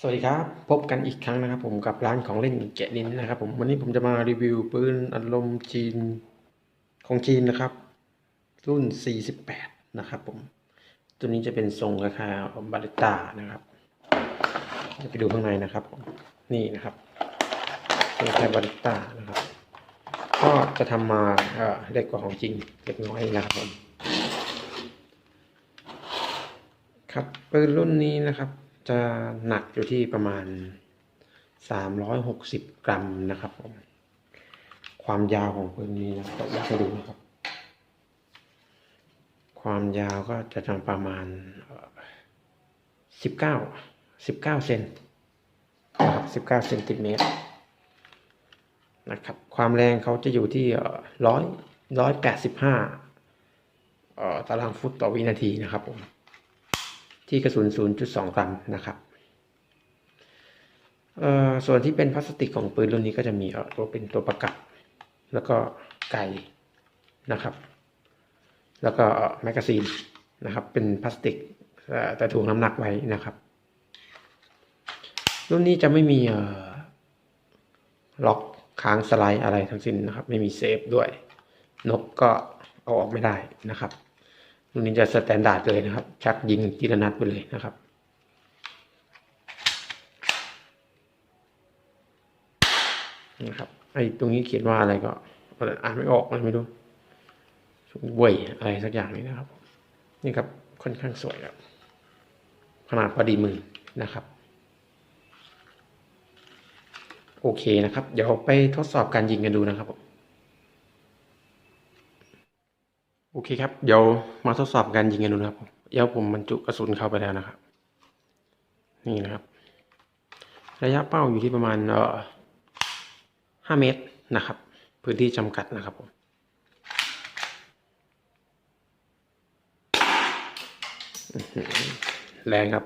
สวัสดีครับ พบกันอีกครั้งนะครับผมกับร้านของเล่นแกะดินนะครับผมวันนี้ผมจะมารีวิวปืนอัดลมจีนของจีนนะครับ รุ่น 48 นะครับผม ตัวนี้จะเป็นทรงราคาบาริต้านะครับ จะไปดูข้างในนะครับผมนี่นะครับราคาบาริต้านะครับ ก็จะทำมาอ่อเล็กกว่าของจริงเล็กน้อยนะครับผมครับปืนรุ่นนี้นะครับ จะหนักอยู่ที่ประมาณ 360 กรัมนะครับผม ความยาวของปืนนี้นะครับอยากให้ดูนะครับ ความยาวก็จะทำประมาณเอ่อ19 19เซนนะครับ19เซนติเมตรนะครับ ความแรงเขาจะอยู่ที่ร้อยร้อยแปดสิบห้าตารางฟุตต่อวินาทีนะครับผม ที่กระสุน 0.2 กรัมนะครับส่วนที่เป็นพลาสติกของปืนรุ่นนี้ก็จะมีเอ่อตัวเป็นตัวประกับ แล้วก็ไก่นะครับ แล้วก็แมกกาซีนนะครับ เป็นพลาสติกแต่ถ่วงน้ำหนักไว้นะครับ รุ่นนี้จะไม่มีล็อกค้างสไลด์อะไรทั้งสิ้นนะครับ ไม่มีเซฟด้วย นกก็เอาออกไม่ได้นะครับ รุ่นนี้จะสแตนดาร์ดเลยนะครับ ชักยิงทีละนัดไปเลยนะครับนะครับไอ้ตรงนี้เขียนว่าอะไรก็อ่านไม่ออกอะไรไม่รู้เว่ยอะไรสักอย่างนี้นะครับ นี่ครับค่อนข้างสวยครับขนาดพอดีมือนะครับ โอเคนะครับ เดี๋ยวไปทดสอบการยิงกันดูนะครับผม โอเคครับ เดี๋ยวมาทดสอบการยิงกันดูนะครับเดี๋ยวผมบรรจุกระสุนเข้าไปแล้วนะครับ นี่นะครับ ระยะเป้าอยู่ที่ประมาณเอ่อห้าเมตรนะครับ พื้นที่จำกัดนะครับผมแรงครับ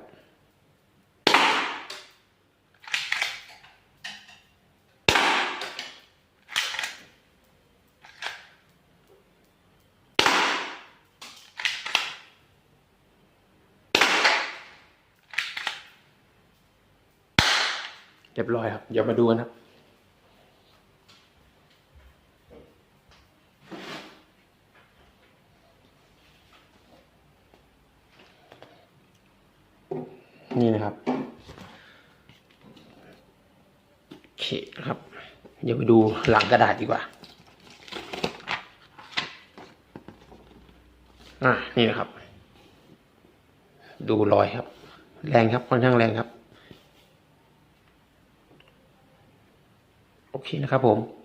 เรียบร้อยครับเดี๋ยวมาดูกันครับนี่นะครับโอเคครับ เดี๋ยวไปดูหลังกระดาษดีกว่า อ่านี่นะครับ ดูรอยครับ แรงครับค่อนข้างแรงครับ โอเคนะครับผม